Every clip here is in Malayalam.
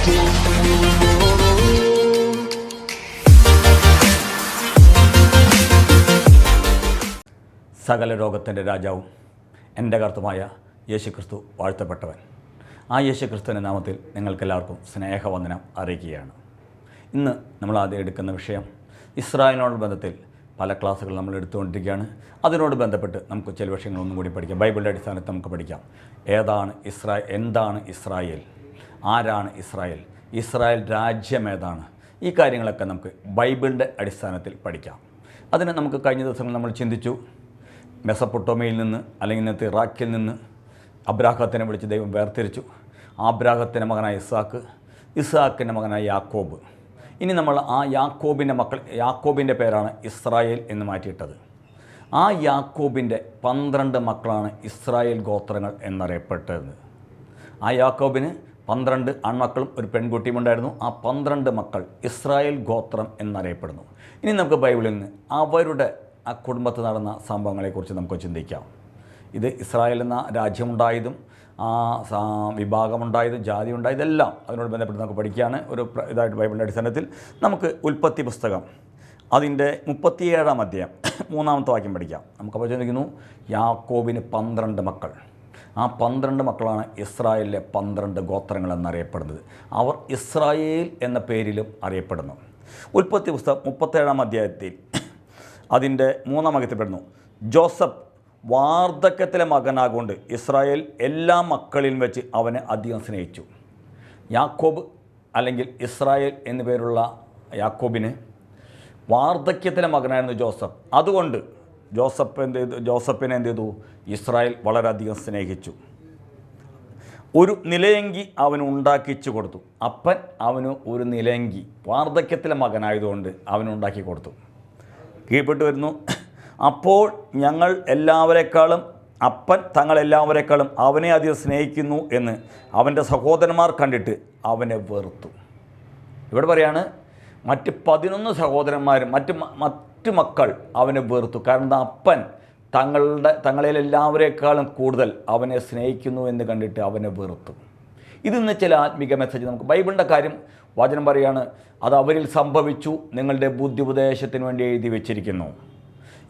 സകല രോഗത്തിന്റെ രാജാവും എന്റെ കർത്തുമായ യേശുക്രിസ്തു വാഴ്ത്തപ്പെട്ടവൻ. ആ യേശുക്രിസ്തുവിന്റെ നാമത്തിൽ നിങ്ങൾക്കെല്ലാവർക്കും സ്നേഹവന്ദനം അറിയിക്കുകയാണ്. ഇന്ന് നമ്മൾ ആദ്യം എടുക്കുന്ന വിഷയം ഇസ്രായേലിനോട് ബന്ധത്തിൽ പല ക്ലാസ്സുകൾ നമ്മൾ എടുത്തുകൊണ്ടിരിക്കുകയാണ്. അതിനോട് ബന്ധപ്പെട്ട് നമുക്ക് ചില വിഷയങ്ങൾ ഒന്നും കൂടി പഠിക്കാം. ബൈബിളിന്റെ അടിസ്ഥാനത്ത് നമുക്ക് പഠിക്കാം. ഏതാണ് ഇസ്രായേൽ? എന്താണ് ഇസ്രായേൽ? ആരാണ് ഇസ്രായേൽ? ഇസ്രായേൽ രാജ്യം ഏതാണ്? ഈ കാര്യങ്ങളൊക്കെ നമുക്ക് ബൈബിളിന്റെ അടിസ്ഥാനത്തിൽ പഠിക്കാം. അതിന് നമുക്ക് കഴിഞ്ഞ ദിവസങ്ങൾ നമ്മൾ ചിന്തിച്ചു. മെസപ്പൊട്ടോമയിൽ നിന്ന് അല്ലെങ്കിൽ ഇന്നത്തെ ഇറാഖിൽ നിന്ന് അബ്രാഹത്തിനെ വിളിച്ച് ദൈവം വേർതിരിച്ചു. ആബ്രാഹത്തിന്റെ മകനായ ഇസാക്ക് ഇസാക്കിന്റെ മകനായ യാക്കോബ്. ഇനി നമ്മൾ ആ യാക്കോബിന്റെ മക്കൾ യാക്കോബിന്റെ പേരാണ് ഇസ്രായേൽ എന്ന് മാറ്റിയിട്ടത്. ആ യാക്കോബിന്റെ പന്ത്രണ്ട് മക്കളാണ് ഇസ്രായേൽ ഗോത്രങ്ങൾ എന്നറിയപ്പെട്ടത്. ആ യാക്കോബിന് പന്ത്രണ്ട് ആൺമക്കളും ഒരു പെൺകുട്ടിയും ഉണ്ടായിരുന്നു. ആ പന്ത്രണ്ട് മക്കൾ ഇസ്രായേൽ ഗോത്രം എന്നറിയപ്പെടുന്നു. ഇനി നമുക്ക് ബൈബിളിൽ നിന്ന് അവരുടെ ആ കുടുംബത്തിൽ നടന്ന സംഭവങ്ങളെക്കുറിച്ച് നമുക്ക് ചിന്തിക്കാം. ഇത് ഇസ്രായേൽ എന്ന രാജ്യമുണ്ടായതും ആ വിഭാഗമുണ്ടായതും ജാതി ഉണ്ടായതെല്ലാം അതിനോട് ബന്ധപ്പെട്ട് നമുക്ക് പഠിക്കുകയാണ്. ഒരു ഇതായിട്ട് ബൈബിളിന്റെ അടിസ്ഥാനത്തിൽ നമുക്ക് ഉൽപ്പത്തി പുസ്തകം അതിന്റെ മുപ്പത്തിയേഴാം അധ്യായം മൂന്നാമത്തെ വാക്യം പഠിക്കാം. നമുക്കപ്പോൾ ചോദിക്കുന്നു യാക്കോബിന് പന്ത്രണ്ട് മക്കൾ. ആ പന്ത്രണ്ട് മക്കളാണ് ഇസ്രായേലിലെ പന്ത്രണ്ട് ഗോത്രങ്ങൾ എന്നറിയപ്പെടുന്നത് അവർ ഇസ്രായേൽ എന്ന പേരിലും അറിയപ്പെടുന്നു. ഉൽപ്പത്തി പുസ്തകം മുപ്പത്തേഴാം അധ്യായത്തിൽ അതിന്റെ മൂന്നാം വാക്യത്തിൽപ്പെടുന്നു ജോസഫ് വാർദ്ധക്യത്തിലെ മകനാകൊണ്ട് ഇസ്രായേൽ എല്ലാ മക്കളിലും വെച്ച് അവനെ അധികം സ്നേഹിച്ചു. യാക്കോബ് അല്ലെങ്കിൽ ഇസ്രായേൽ എന്നു പേരുള്ള യാക്കോബിന് വാർദ്ധക്യത്തിലെ മകനായിരുന്നു ജോസഫ്. അതുകൊണ്ട് ജോസഫ് എന്ത് ചെയ്തു? ജോസഫിനെ എന്ത് ചെയ്തു? ഇസ്രായേൽ വളരെയധികം സ്നേഹിച്ചു. ഒരു നിലയങ്കി അവന് ഉണ്ടാക്കിച്ചു കൊടുത്തു. അപ്പൻ അവന് ഒരു നിലയങ്കി വാർദ്ധക്യത്തിലെ മകനായതുകൊണ്ട് അവനുണ്ടാക്കി കൊടുത്തു. കീഴ്പ്പെട്ട് വരുന്നു. അപ്പോൾ ഞങ്ങൾ എല്ലാവരെക്കാളും അപ്പൻ തങ്ങളെല്ലാവരെക്കാളും അവനെ അധികം സ്നേഹിക്കുന്നു എന്ന് അവന്റെ സഹോദരന്മാർ കണ്ടിട്ട് അവനെ വെറുത്തു. ഇവിടെ പറയാണ് മറ്റ് പതിനൊന്ന് സഹോദരന്മാരും മറ്റ് മറ്റ് മക്കൾ അവനെ വെറുത്തു. കാരണം അപ്പൻ തങ്ങളുടെ തങ്ങളിൽ എല്ലാവരെക്കാളും കൂടുതൽ അവനെ സ്നേഹിക്കുന്നു എന്ന് കണ്ടിട്ട് അവനെ വെറുത്തു. ഇതിന്ന് ചില ആത്മീക മെസ്സേജ് നമുക്ക്. ബൈബിളിന്റെ കാര്യം വചനം പറയാണ് അത് അവരിൽ സംഭവിച്ചു നിങ്ങളുടെ ബുദ്ധി ഉപദേശത്തിന് വേണ്ടി എഴുതി വെച്ചിരിക്കുന്നു.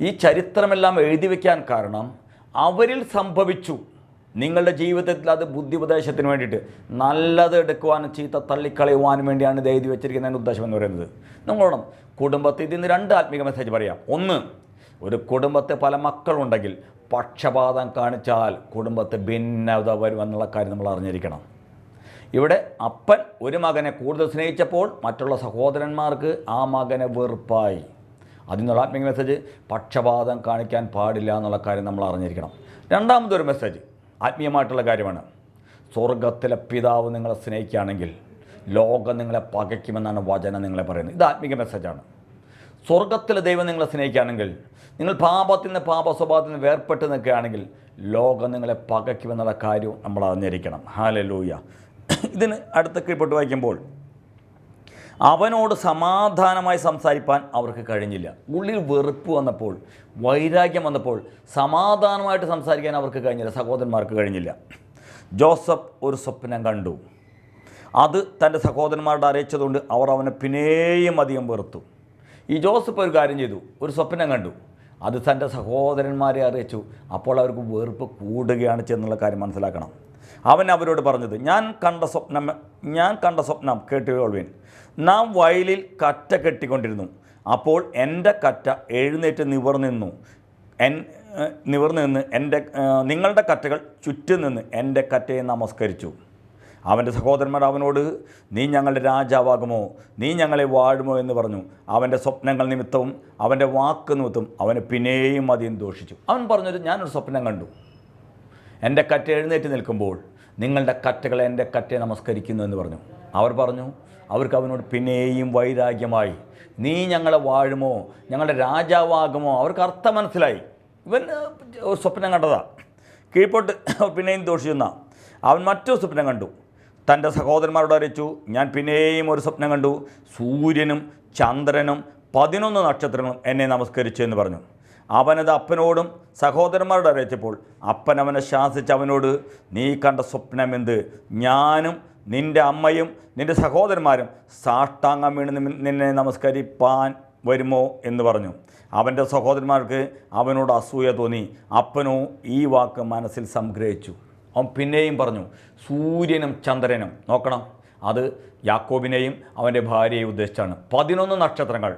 ഈ ചരിത്രമെല്ലാം എഴുതി വയ്ക്കാൻ കാരണം അവരിൽ സംഭവിച്ചു. നിങ്ങളുടെ ജീവിതത്തിൽ അത് ബുദ്ധി ഉപദേശത്തിന് വേണ്ടിയിട്ട് നല്ലത് എടുക്കുവാനും ചീത്ത തള്ളിക്കളയുവാനും വേണ്ടിയാണ് ഇത് എഴുതി വെച്ചിരിക്കുന്നതിന്റെ ഉദ്ദേശം എന്ന് പറയുന്നത്. നമ്മളോണം കുടുംബത്തിൽ ഇതിന് രണ്ട് ആത്മീക മെസ്സേജ് പറയാം. ഒന്ന് ഒരു കുടുംബത്തെ പല മക്കളുണ്ടെങ്കിൽ പക്ഷപാതം കാണിച്ചാൽ കുടുംബത്തെ ഭിന്നത വരും എന്നുള്ള കാര്യം നമ്മൾ അറിഞ്ഞിരിക്കണം. ഇവിടെ അപ്പൻ ഒരു മകനെ കൂടുതൽ സ്നേഹിച്ചപ്പോൾ മറ്റുള്ള സഹോദരന്മാർക്ക് ആ മകനെ വെറുപ്പായി. അതിനുള്ള ആത്മീയ മെസ്സേജ് പക്ഷപാതം കാണിക്കാൻ പാടില്ല എന്നുള്ള കാര്യം നമ്മൾ അറിഞ്ഞിരിക്കണം. രണ്ടാമതൊരു മെസ്സേജ് ആത്മീയമായിട്ടുള്ള കാര്യമാണ്. സ്വർഗത്തിലെ പിതാവ് നിങ്ങളെ സ്നേഹിക്കുകയാണെങ്കിൽ ലോകം നിങ്ങളെ പകയ്ക്കുമെന്നാണ് വചനം നിങ്ങളെ പറയുന്നത്. ഇത് ആത്മീക മെസ്സേജാണ് സ്വർഗത്തിലെ ദൈവം നിങ്ങളെ സ്നേഹിക്കുകയാണെങ്കിൽ നിങ്ങൾ പാപത്തിൽ നിന്ന് പാപ സ്വഭാവത്തിൽ നിന്ന് വേർപെട്ട് നിൽക്കുകയാണെങ്കിൽ ലോകം നിങ്ങളെ പകയ്ക്കുമെന്നുള്ള കാര്യവും നമ്മൾ അറിഞ്ഞിരിക്കണം. ഹാലലൂയ ഇതിന് അടുത്ത കീഴ്പ്പെട്ട് വായിക്കുമ്പോൾ അവനോട് സമാധാനമായി സംസാരിപ്പാൻ അവർക്ക് കഴിഞ്ഞില്ല. ഉള്ളിൽ വെറുപ്പ് വന്നപ്പോൾ വൈരാഗ്യം വന്നപ്പോൾ സമാധാനമായിട്ട് സംസാരിക്കാൻ അവർക്ക് കഴിഞ്ഞില്ല. സഹോദരന്മാർക്ക് കഴിഞ്ഞില്ല. ജോസഫ് ഒരു സ്വപ്നം കണ്ടു. അത് തന്റെ സഹോദരന്മാരുടെ അറിയിച്ചതുകൊണ്ട് അവർ അവനെ പിന്നെയും അധികം വെറുത്തു. ഈ ജോസഫ് ഒരു കാര്യം ചെയ്തു. ഒരു സ്വപ്നം കണ്ടു. അത് തന്റെ സഹോദരന്മാരെ അറിയിച്ചു. അപ്പോൾ അവർക്ക് വെറുപ്പ് കൂടുകയാണ് ചെന്നുള്ള കാര്യം മനസ്സിലാക്കണം. അവൻ അവരോട് പറഞ്ഞത് ഞാൻ കണ്ട സ്വപ്നം ഞാൻ കണ്ട സ്വപ്നം കേട്ടുകൊള്ളുവിൻ നാം വയലിൽ കറ്റ കെട്ടിക്കൊണ്ടിരുന്നു. അപ്പോൾ എന്റെ കറ്റ എഴുന്നേറ്റ് നിവർന്നിന്നു എൻ നിവർന്നു നിന്ന് എന്റെ നിങ്ങളുടെ കറ്റകൾ ചുറ്റും നിന്ന് എന്റെ കറ്റയെ നമസ്കരിച്ചു. അവന്റെ സഹോദരന്മാർ അവനോട് നീ ഞങ്ങളുടെ രാജാവാകുമോ? നീ ഞങ്ങളെ വാഴുമോ? എന്ന് പറഞ്ഞു. അവന്റെ സ്വപ്നങ്ങൾ നിമിത്തവും അവന്റെ വാക്ക് നിമിത്തം അവന് പിന്നെയും അധികം ദോഷിച്ചു. അവൻ പറഞ്ഞൊരു ഞാനൊരു സ്വപ്നം കണ്ടു. എന്റെ കറ്റ എഴുന്നേറ്റ് നിൽക്കുമ്പോൾ നിങ്ങളുടെ കറ്റകൾ എന്റെ കറ്റയെ നമസ്കരിക്കുന്നു എന്ന് പറഞ്ഞു. അവർ പറഞ്ഞു അവർക്ക് അവനോട് പിന്നെയും വൈരാഗ്യമായി. നീ ഞങ്ങളെ വാഴുമോ? ഞങ്ങളുടെ രാജാവാകുമോ? അവർക്ക് അർത്ഥം മനസ്സിലായി. ഇവൻ സ്വപ്നം കണ്ടതാ. കീഴ്പോട്ട് പിന്നെയും ദോഷിച്ചെന്ന. അവൻ മറ്റൊരു സ്വപ്നം കണ്ടു. തന്റെ സഹോദരന്മാരോട് അറിയിച്ചു. ഞാൻ പിന്നെയും ഒരു സ്വപ്നം കണ്ടു. സൂര്യനും ചന്ദ്രനും പതിനൊന്ന് നക്ഷത്രങ്ങളും എന്നെ നമസ്കരിച്ചു എന്ന് പറഞ്ഞു. അവനത് അപ്പനോടും സഹോദരന്മാരോട് അറിയിച്ചപ്പോൾ അപ്പൻ അവനെ ശാസിച്ച് അവനോട് നീ കണ്ട സ്വപ്നം എന്ത്? ഞാനും നിന്റെ അമ്മയും നിന്റെ സഹോദരന്മാരും സാഷ്ടാംഗം വീണ് നിന്നെ നമസ്കരിപ്പാൻ വരുമോ? എന്ന് പറഞ്ഞു. അവന്റെ സഹോദരന്മാർക്ക് അവനോട് അസൂയ തോന്നി. അപ്പനോ ഈ വാക്ക് മനസ്സിൽ സംഗ്രഹിച്ചു. അവൻ പിന്നെയും പറഞ്ഞു സൂര്യനും ചന്ദ്രനും. നോക്കണം അത് യാക്കോബിനെയും അവന്റെ ഭാര്യയെയും ഉദ്ദേശിച്ചാണ്. പതിനൊന്ന് നക്ഷത്രങ്ങൾ.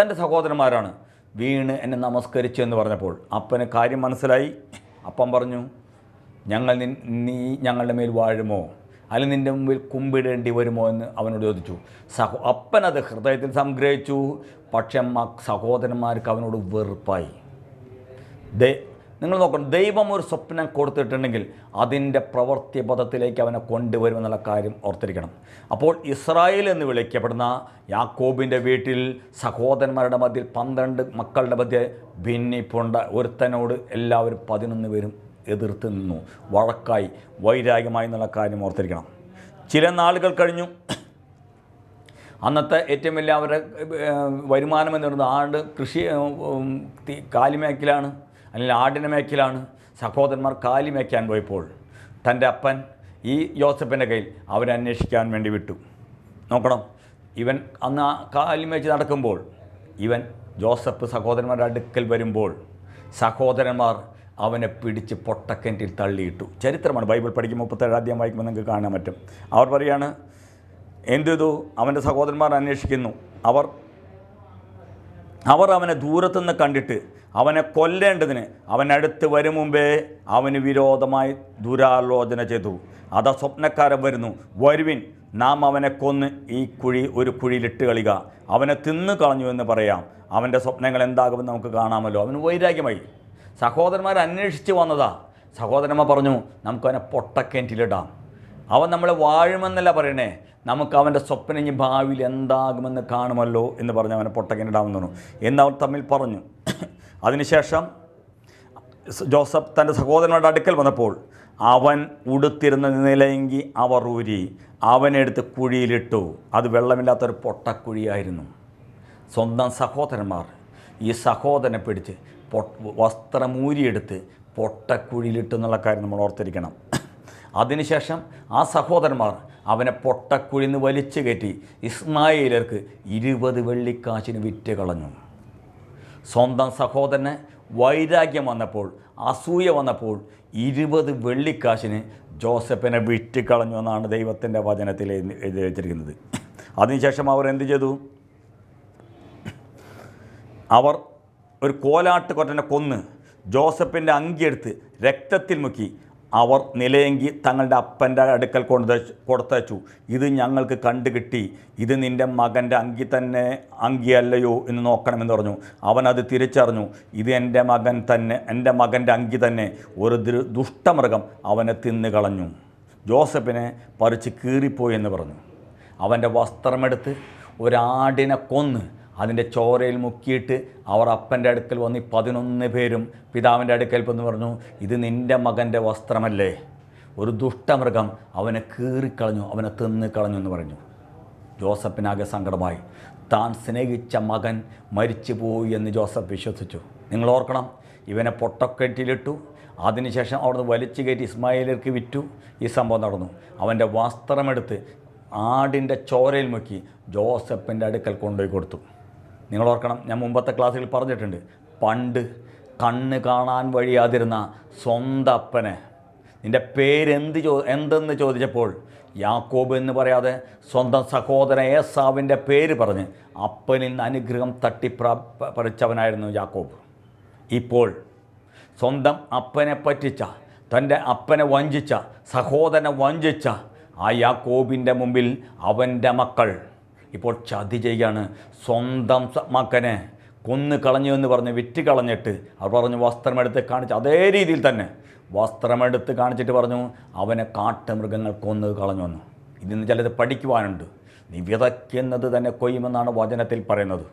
തന്റെ സഹോദരന്മാരാണ്. വീണ് എന്നെ നമസ്കരിച്ചു എന്ന് പറഞ്ഞപ്പോൾ അപ്പന് കാര്യം മനസ്സിലായി. അപ്പം പറഞ്ഞു ഞങ്ങൾ നി ഞങ്ങളുടെ മേൽ വാഴുമോ? അല്ലെങ്കിൽ നിന്റെ മുമ്പിൽ കുമ്പിടേണ്ടി വരുമോ? എന്ന് അവനോട് ചോദിച്ചു. സഹോ അപ്പനത് ഹൃദയത്തിൽ സംഗ്രഹിച്ചു. പക്ഷെ സഹോദരന്മാർക്ക് അവനോട് വെറുപ്പായി. ദേ നിങ്ങൾ നോക്കണം. ദൈവം ഒരു സ്വപ്നം കൊടുത്തിട്ടുണ്ടെങ്കിൽ അതിന്റെ പ്രവൃത്തി പദത്തിലേക്ക് അവനെ കൊണ്ടുവരുമെന്നുള്ള കാര്യം ഓർത്തിരിക്കണം. അപ്പോൾ ഇസ്രായേൽ എന്ന് വിളിക്കപ്പെടുന്ന യാക്കോബിന്റെ വീട്ടിൽ സഹോദരന്മാരുടെ മധ്യയിൽ പന്ത്രണ്ട് മക്കളുടെ മധ്യ ഭിന്നിപ്പുണ്ട. ഒരുത്തനോട് എല്ലാവരും പതിനൊന്ന് പേരും എതിർത്ത് നിന്നു. വഴക്കായി വൈരാഗ്യമായി എന്നുള്ള കാര്യം ഓർത്തിരിക്കണം. ചില നാളുകൾ കഴിഞ്ഞു. അന്നത്തെ ഏറ്റവും വലിയ അവരുടെ വരുമാനം എന്ന് പറയുന്നത് ആണ്ട് കൃഷി കാലിമേക്കിലാണ് അല്ലെങ്കിൽ ആടിന്റെ മേക്കിലാണ് സഹോദരന്മാർ കാലി മേക്കാൻ പോയപ്പോൾ തന്റെ അപ്പൻ ഈ ജോസഫിന്റെ കയ്യിൽ അവരെ അന്വേഷിക്കാൻ വേണ്ടി വിട്ടു. നോക്കണം ഇവൻ അന്ന് ആ കാലി മേച്ച് നടക്കുമ്പോൾ ഇവൻ ജോസഫ് സഹോദരന്മാരുടെ അടുക്കൽ വരുമ്പോൾ സഹോദരന്മാർ അവനെ പിടിച്ച് പൊട്ടക്കിണറ്റിൽ തള്ളിയിട്ടു. ചരിത്രമാണ് ബൈബിൾ പഠിക്കുമ്പോൾ മുപ്പത്തേഴ് ആദ്യം വായിക്കുമ്പോൾ നിങ്ങൾക്ക് കാണാൻ പറ്റും. അവർ പറയാണ് എന്തു അവന്റെ സഹോദരന്മാർ അന്വേഷിക്കുന്നു. അവർ അവർ അവനെ ദൂരത്തുനിന്ന് കണ്ടിട്ട് അവനെ കൊല്ലേണ്ടതിന് അവൻ അടുത്ത് വരും മുമ്പേ അവന് വിരോധമായി ദുരാലോചന ചെയ്തു. അതാ സ്വപ്നക്കാരൻ വരുന്നു. വരുവിൻ നാം അവനെ കൊന്ന് ഈ കുഴി ഒരു കുഴിയിലിട്ട് കളിക അവനെ തിന്നു കളഞ്ഞു എന്ന് പറയാം. അവന്റെ സ്വപ്നങ്ങൾ എന്താകുമെന്ന് നമുക്ക് കാണാമല്ലോ. അവന് വൈരാഗ്യമായി. സഹോദരന്മാർ അന്വേഷിച്ച് വന്നതാ. സഹോദരന്മാർ പറഞ്ഞു നമുക്കവനെ പൊട്ടക്കിണറ്റിലിടാം അവൻ നമ്മളെ വാഴുമെന്നല്ല പറയണേ. നമുക്ക് അവന്റെ സ്വപ്നം ഇനി ഭാവിയിൽ എന്താകുമെന്ന് കാണുമല്ലോ എന്ന് പറഞ്ഞ് അവനെ പൊട്ടക്കിനിടാമെന്ന് എന്ന് അവർ തമ്മിൽ പറഞ്ഞു. അതിനുശേഷം ജോസഫ് തന്റെ സഹോദരനോട് അടുക്കൽ വന്നപ്പോൾ അവൻ ഉടുത്തിരുന്ന നിലയെങ്കിൽ അവർ ഊരി അവനെടുത്ത് കുഴിയിലിട്ടു. അത് വെള്ളമില്ലാത്തൊരു പൊട്ടക്കുഴിയായിരുന്നു. സ്വന്തം സഹോദരന്മാർ ഈ സഹോദരനെ പിടിച്ച് വസ്ത്രം ഊരിയെടുത്ത് പൊട്ടക്കുഴിയിലിട്ടു എന്നുള്ള കാര്യം നമ്മൾ ഓർത്തിരിക്കണം. അതിനുശേഷം ആ സഹോദരന്മാർ അവനെ പൊട്ടക്കുഴിന്ന് വലിച്ചു കയറ്റി ഇസ്മായിലർക്ക് ഇരുപത് വെള്ളിക്കാശിന് വിറ്റ് കളഞ്ഞു. സ്വന്തം സഹോദരന് വൈരാഗ്യം വന്നപ്പോൾ അസൂയ വന്നപ്പോൾ ഇരുപത് വെള്ളിക്കാശിന് ജോസഫിനെ വിറ്റ് കളഞ്ഞു എന്നാണ് ദൈവത്തിന്റെ വചനത്തിൽ എഴുതി വെച്ചിരിക്കുന്നത്. അതിനുശേഷം അവർ എന്ത് ചെയ്തു? അവർ ഒരു കോലാട്ട് കൊറ്റനെ കൊന്ന് ജോസഫിന്റെ അങ്കിയെടുത്ത് രക്തത്തിൽ മുക്കി അവർ നിലയെങ്കി തങ്ങളുടെ അപ്പന്റെ അടുക്കൽ കൊണ്ട് കൊടുത്തയച്ചു. ഇത് ഞങ്ങൾക്ക് കണ്ടു കിട്ടി. ഇത് നിന്റെ മകന്റെ അങ്കി തന്നെ അങ്കിയല്ലയോ എന്ന് നോക്കണമെന്ന് പറഞ്ഞു. അവൻ അത് തിരിച്ചറിഞ്ഞു. ഇത് എന്റെ മകൻ തന്നെ എന്റെ മകന്റെ അങ്കി തന്നെ ഒരു ദുഷ്ടമൃഗം അവനെ തിന്നുകളഞ്ഞു ജോസഫിനെ പറിച്ച് കീറിപ്പോയി എന്ന് പറഞ്ഞു. അവന്റെ വസ്ത്രമെടുത്ത് ഒരാടിനെ കൊന്ന് അതിന്റെ ചോരയിൽ മുക്കിയിട്ട് അവർ അപ്പന്റെ അടുക്കൽ വന്ന് പതിനൊന്ന് പേരും പിതാവിന്റെ അടുക്കൽ വന്ന് പറഞ്ഞു ഇത് നിന്റെ മകന്റെ വസ്ത്രമല്ലേ? ഒരു ദുഷ്ടമൃഗം അവനെ കീറിക്കളഞ്ഞു അവനെ തിന്ന് കളഞ്ഞു എന്ന് പറഞ്ഞു. ജോസഫിനാകെ സങ്കടമായി. താൻ സ്നേഹിച്ച മകൻ മരിച്ചുപോയി എന്ന് ജോസഫ് വിശ്വസിച്ചു. നിങ്ങൾ ഓർക്കണം ഇവനെ പൊട്ടക്കെട്ടിലിട്ടു അതിനുശേഷം അവിടുന്ന് വലിച്ചു കയറ്റി ഇസ്മായിലേക്ക് വിറ്റു. ഈ സംഭവം നടന്നു. അവന്റെ വസ്ത്രമെടുത്ത് ആടിന്റെ ചോരയിൽ മുക്കി ജോസഫിന്റെ അടുക്കൽ കൊണ്ടുപോയി കൊടുത്തു. നിങ്ങൾ ഓർക്കണം ഞാൻ മുമ്പത്തെ ക്ലാസ്സിൽ പറഞ്ഞിട്ടുണ്ട് പണ്ട് കണ്ണ് കാണാൻ വഴിയാതിരുന്ന സ്വന്തം അപ്പനെ നിന്റെ പേരെന്ത് ചോ എന്തെന്ന് ചോദിച്ചപ്പോൾ യാക്കോബ് എന്ന് പറയാതെ സ്വന്തം സഹോദരൻ ഏസാവിന്റെ പേര് പറഞ്ഞ് അപ്പനിൽ നിന്ന് അനുഗ്രഹം തട്ടിപ്രാ പറിച്ചവനായിരുന്നു യാക്കോബ്. ഇപ്പോൾ സ്വന്തം അപ്പനെ പറ്റിച്ച തന്റെ അപ്പനെ വഞ്ചിച്ച സഹോദരനെ വഞ്ചിച്ച ആ യാക്കോബിന്റെ മുമ്പിൽ അവന്റെ മക്കൾ. ഇപ്പോൾ ചതി ചെയ്യാണ്. സ്വന്തം മക്കനെ കൊന്നു കളഞ്ഞു എന്ന് പറഞ്ഞ് വിറ്റ് കളഞ്ഞിട്ട് അവർ പറഞ്ഞു വസ്ത്രമെടുത്ത് കാണിച്ച്. അതേ രീതിയിൽ തന്നെ വസ്ത്രമെടുത്ത് കാണിച്ചിട്ട് പറഞ്ഞു അവനെ കാട്ടുമൃഗങ്ങൾ കൊന്നു കളഞ്ഞു വന്നു. ഇതിന്ന് ചിലത് പഠിക്കുവാനുണ്ട്. നീ വിതയ്ക്കുന്നത് തന്നെ കൊയ്യുമെന്നാണ് വചനത്തിൽ പറയുന്നത്.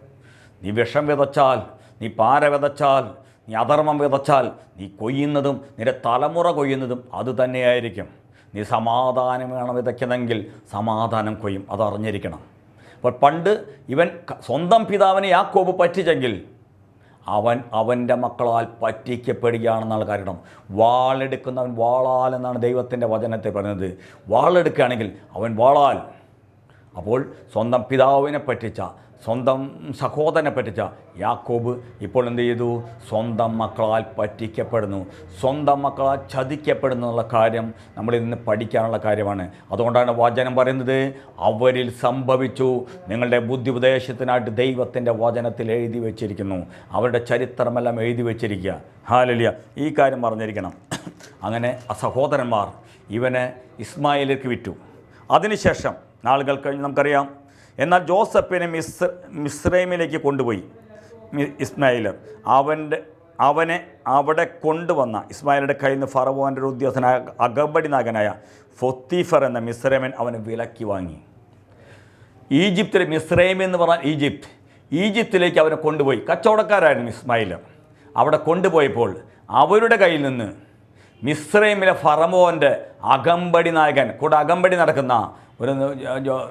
നീ വിഷം വിതച്ചാൽ നീ പാര വിതച്ചാൽ നീ അധർമ്മം വിതച്ചാൽ നീ കൊയ്യുന്നതും നിന്റെ തലമുറ കൊയ്യുന്നതും അത് തന്നെയായിരിക്കും. നീ സമാധാനം വേണം വിതയ്ക്കുന്നെങ്കിൽ സമാധാനം കൊയ്യും. അതറിഞ്ഞിരിക്കണം. അപ്പോൾ പണ്ട് ഇവൻ സ്വന്തം പിതാവിനെ യാക്കോബ് പറ്റിച്ചെങ്കിൽ അവൻ അവന്റെ മക്കളാൽ പറ്റിക്കപ്പെടുകയാണെന്നുള്ള കാരണം. വാളെടുക്കുന്നവൻ വാളാൽ എന്നാണ് ദൈവത്തിന്റെ വചനത്തെ പറയുന്നത് വാളെടുക്കുകയാണെങ്കിൽ അവൻ വാളാൽ. അപ്പോൾ സ്വന്തം പിതാവിനെ പറ്റിച്ച സ്വന്തം സഹോദരനെ പറ്റിച്ച യാക്കോബ് ഇപ്പോൾ എന്ത് ചെയ്തു? സ്വന്തം മക്കളാൽ പറ്റിക്കപ്പെടുന്നു. സ്വന്തം മക്കളാൽ ചതിക്കപ്പെടുന്നു എന്നുള്ള കാര്യം നമ്മൾ ഇന്ന് പഠിക്കാനുള്ള കാര്യമാണ്. അതുകൊണ്ടാണ് വചനം പറയുന്നത് അവരിൽ സംഭവിച്ചു. നിങ്ങളുടെ ബുദ്ധി ഉപദേശത്തിനായിട്ട് ദൈവത്തിന്റെ വചനത്തിൽ എഴുതി വെച്ചിരിക്കുന്നു. അവരുടെ ചരിത്രമെല്ലാം എഴുതി വെച്ചിരിക്കുക. ഹാലലിയ. ഈ കാര്യം പറഞ്ഞിരിക്കണം അങ്ങനെ ആ സഹോദരന്മാർ ഇവനെ ഇസ്മായിലേക്ക് വിറ്റു അതിനുശേഷം നാളുകൾ കഴിഞ്ഞ് നമുക്കറിയാം എന്നാൽ ജോസഫിനെ മിസ് മിസ്രൈമിലേക്ക് കൊണ്ടുപോയി. ഇസ്മായിലർ അവന്റെ അവനെ അവിടെ കൊണ്ടുവന്ന ഇസ്മായിലിന്റെ കയ്യിൽ നിന്ന് ഫറവോന്റെ ഒരു ഉദ്യോഗസ്ഥനായ അകബടി നാഗനായ ഫൊത്തീഫർ എന്ന മിസ്രൈമൻ അവനെ വിലക്കി വാങ്ങി. ഈജിപ്തിൽ മിസ്രൈം എന്ന് പറഞ്ഞാൽ ഈജിപ്ത്. ഈജിപ്തിലേക്ക് അവനെ കൊണ്ടുപോയി. കച്ചവടക്കാരായിരുന്നു ഇസ്മായിൽ അവിടെ കൊണ്ടുപോയപ്പോൾ അവരുടെ കയ്യിൽ നിന്ന് മിസ്രൈമിലെ ഫറമോന്റെ അകമ്പടി നായകൻ കൂടെ അകമ്പടി നടക്കുന്ന ഒരു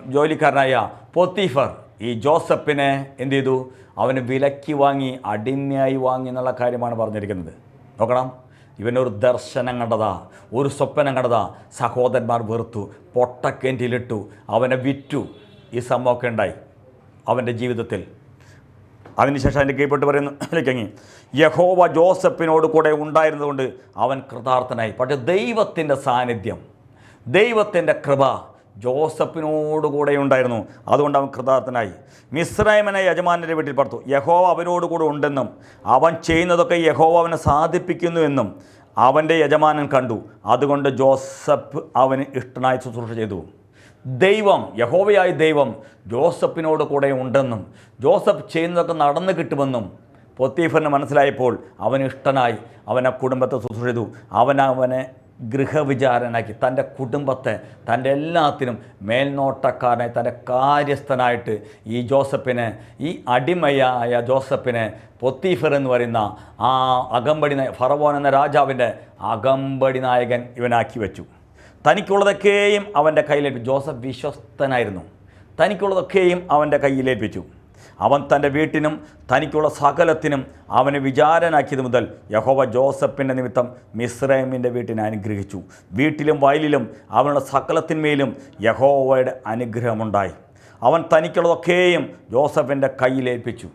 ജോലിക്കാരനായ പൊത്തീഫർ ഈ ജോസഫിനെ എന്ത് ചെയ്തു? അവന് വിലക്കി വാങ്ങി അടിമയായി വാങ്ങി എന്നുള്ള കാര്യമാണ് പറഞ്ഞിരിക്കുന്നത്. നോക്കണം. ഇവനൊരു ദർശനം കണ്ടതാ ഒരു സ്വപ്നം കണ്ടതാ. സഹോദരന്മാർ വെറുത്തു പൊട്ടക്കെന്റിലിട്ടു അവനെ വിറ്റു. ഈ സംഭവമൊക്കെ ഉണ്ടായി അവന്റെ ജീവിതത്തിൽ. അതിനുശേഷം അതിന്റെ കീഴ്പ്പെട്ട് പറയുന്നു ലേക്കങ്ങി യഹോവ ജോസഫിനോട് കൂടെ ഉണ്ടായിരുന്നതുകൊണ്ട് അവൻ കൃതാർത്ഥനായി. പക്ഷേ ദൈവത്തിന്റെ സാന്നിധ്യം ദൈവത്തിന്റെ കൃപ ജോസഫിനോട് കൂടെ ഉണ്ടായിരുന്നു അതുകൊണ്ട് അവൻ കൃതാർത്ഥനായി. മിസ്രൈമനെ യജമാനന്റെ വീട്ടിൽ പർത്തു യഹോവ അവനോട് കൂടെ ഉണ്ടെന്നും അവൻ ചെയ്യുന്നതൊക്കെ യഹോവ അവനെ സാധിപ്പിക്കുന്നു എന്നും അവന്റെ യജമാനൻ കണ്ടു. അതുകൊണ്ട് ജോസഫ് അവന് ഇഷ്ടനായി ശുശ്രൂഷ ചെയ്തു. ദൈവം യഹോവയായ ദൈവം ജോസഫിനോട് കൂടെ ഉണ്ടെന്നും ജോസഫ് ചെയ്യുന്നതൊക്കെ നടന്നു കിട്ടുമെന്നും പൊത്തീഫറിന് മനസ്സിലായപ്പോൾ അവൻ ഇഷ്ടനായി. അവൻ ആ കുടുംബത്തെ ശുശ്രൂഷ ചെയ്തു. അവൻ അവനെ ഗൃഹവിചാരനാക്കി തന്റെ കുടുംബത്തെ തന്റെ എല്ലാത്തിനും മേൽനോട്ടക്കാരനായി തന്റെ കാര്യസ്ഥനായിട്ട് ഈ ജോസഫിനെ ഈ അടിമയായ ജോസഫിനെ പൊത്തീഫർ എന്ന് പറയുന്ന ആ അകമ്പടി ഫറവോൻ എന്ന രാജാവിന്റെ അകമ്പടി നായകൻ ഇവനാക്കി വെച്ചു. തനിക്കുള്ളതൊക്കെയും അവന്റെ കയ്യിലേൽപ്പിച്ചു. ജോസഫ് വിശ്വസ്തനായിരുന്നു. തനിക്കുള്ളതൊക്കെയും അവന്റെ കയ്യിലേൽപ്പിച്ചു. അവൻ തന്റെ വീട്ടിനും തനിക്കുള്ള സകലത്തിനും അവനെ വിചാരനാക്കിയത് മുതൽ യഹോവ ജോസഫിന്റെ നിമിത്തം മിസ്രൈമിന്റെ വീട്ടിനെ അനുഗ്രഹിച്ചു. വീട്ടിലും വയലിലും അവനുള്ള സകലത്തിന്മേലും യഹോവയുടെ അനുഗ്രഹമുണ്ടായി. അവൻ തനിക്കുള്ളതൊക്കെയും ജോസഫിന്റെ കയ്യിലേൽപ്പിച്ചു